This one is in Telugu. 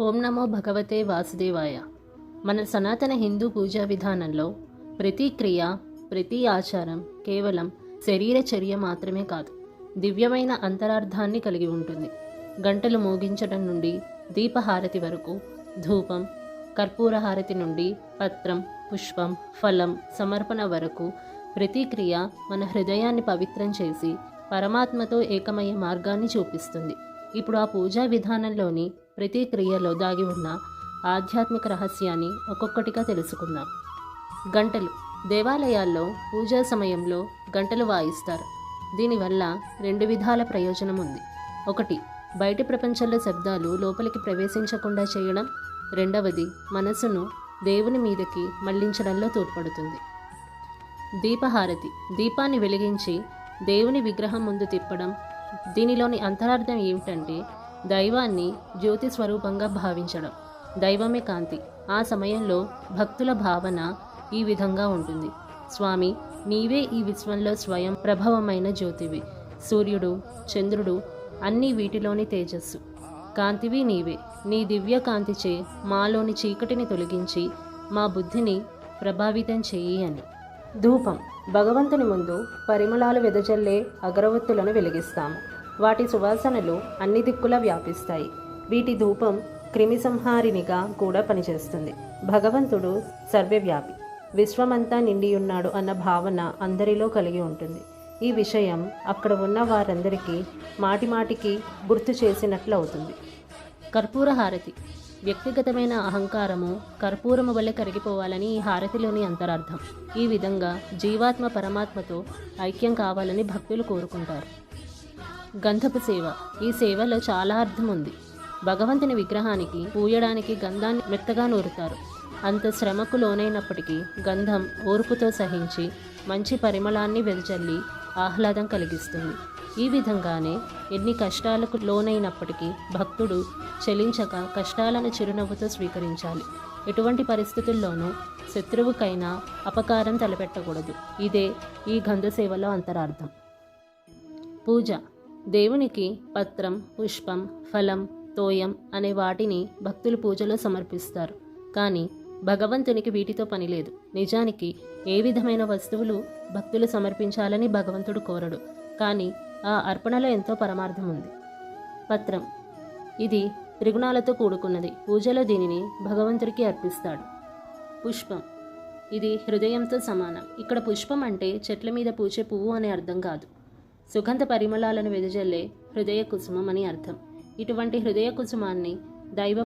ఓం నమో భగవతే వాసుదేవాయ. మన సనాతన హిందూ పూజా విధానంలో ప్రతి క్రియ ప్రతి ఆచారం కేవలం శరీర చర్య మాత్రమే కాదు దివ్యమైన అంతరార్థాన్ని కలిగి ఉంటుంది. గంటలు మోగించడం నుండి దీపహారతి వరకు ధూపం కర్పూరహారతి నుండి పత్రం పుష్పం ఫలం సమర్పణ వరకు ప్రతి క్రియ మన హృదయాన్ని పవిత్రం చేసి పరమాత్మతో ఏకమయ్యే మార్గాన్ని చూపిస్తుంది. ఇప్పుడు ఆ పూజా విధానంలోని ప్రతి క్రియలో దాగి ఉన్న ఆధ్యాత్మిక రహస్యాన్ని ఒక్కొక్కటిగా తెలుసుకుందాం. గంటలు. దేవాలయాల్లో పూజా సమయంలో గంటలు వాయిస్తారు. దీనివల్ల రెండు విధాల ప్రయోజనం ఉంది. ఒకటి బయటి ప్రపంచంలో శబ్దాలు లోపలికి ప్రవేశించకుండా చేయడం. రెండవది మనసును దేవుని మీదకి మళ్ళించడంలో తోడ్పడుతుంది. దీపహారతి. దీపాన్ని వెలిగించి దేవుని విగ్రహం ముందు తిప్పడం. దీనిలోని అంతరార్థం ఏమిటంటే దైవాన్ని జ్యోతి స్వరూపంగా భావించడం. దైవమే కాంతి. ఆ సమయంలో భక్తుల భావన ఈ విధంగా ఉంటుంది. స్వామి నీవే ఈ విశ్వంలో స్వయం ప్రభవమైన జ్యోతివి. సూర్యుడు చంద్రుడు అన్నీ వీటిలోని తేజస్సు. కాంతివి నీవే. నీ దివ్య కాంతిచే మాలోని చీకటిని తొలగించి మా బుద్ధిని ప్రభావితం చెయ్యి అని. ధూపం. భగవంతుని ముందు పరిమళాలు వెదజల్లే అగరవత్తులను వెలిగిస్తాము. వాటి సువాసనలు అన్ని దిక్కులా వ్యాపిస్తాయి. వీటి ధూపం క్రిమిసంహారినిగా కూడా పనిచేస్తుంది. భగవంతుడు సర్వవ్యాపి. విశ్వమంతా నిండియున్నాడు అన్న భావన అందరిలో కలిగి ఉంటుంది. ఈ విషయం అక్కడ ఉన్న వారందరికీ మాటిమాటికి గుర్తు చేసినట్లు అవుతుంది కర్పూర హారతి. వ్యక్తిగతమైన అహంకారము కర్పూరము వల్ల కరిగిపోవాలని ఈ హారతిలోని అంతరార్థం. ఈ విధంగా జీవాత్మ పరమాత్మతో ఐక్యం కావాలని భక్తులు కోరుకుంటారు. గంధపు సేవ. ఈ సేవలో చాలా అర్థం ఉంది భగవంతుని విగ్రహానికి పూయడానికి గంధాన్ని మెత్తగా నూరుతారు. అంత శ్రమకు లోనైనప్పటికీ గంధం ఓర్పుతో సహించి మంచి పరిమళాన్ని వెదజల్లి ఆహ్లాదం కలిగిస్తుంది. ఈ విధంగానే ఎన్ని కష్టాలకు లోనైనప్పటికీ భక్తుడు చెలించక కష్టాలను చిరునవ్వుతో స్వీకరించాలి. ఎటువంటి పరిస్థితుల్లోనూ శత్రువుకైనా అపకారం తలపెట్టకూడదు. ఇదే ఈ గంధ సేవలో అంతరార్థం. పూజ. దేవునికి పత్రం పుష్పం ఫలం తోయం అనే వాటిని భక్తులు పూజలో సమర్పిస్తారు. కానీ భగవంతునికి వీటితో పని లేదు. నిజానికి ఏ విధమైన వస్తువులు భక్తులు సమర్పించాలని భగవంతుడు కోరడు. కానీ ఆ అర్పణలో ఎంతో పరమార్థం ఉంది. పత్రం. ఇది త్రిగుణాలతో కూడుకున్నది. పూజలో దీనిని భగవంతుడికి అర్పిస్తాడు. పుష్పం. ఇది హృదయంతో సమానం. ఇక్కడ పుష్పం అంటే చెట్ల మీద పూచే పువ్వు అనే అర్థం కాదు. సుగంధ పరిమళాలను వెదజల్లే హృదయ కుసుమం అని అర్థం. ఇటువంటి హృదయ కుసుమాన్ని దైవ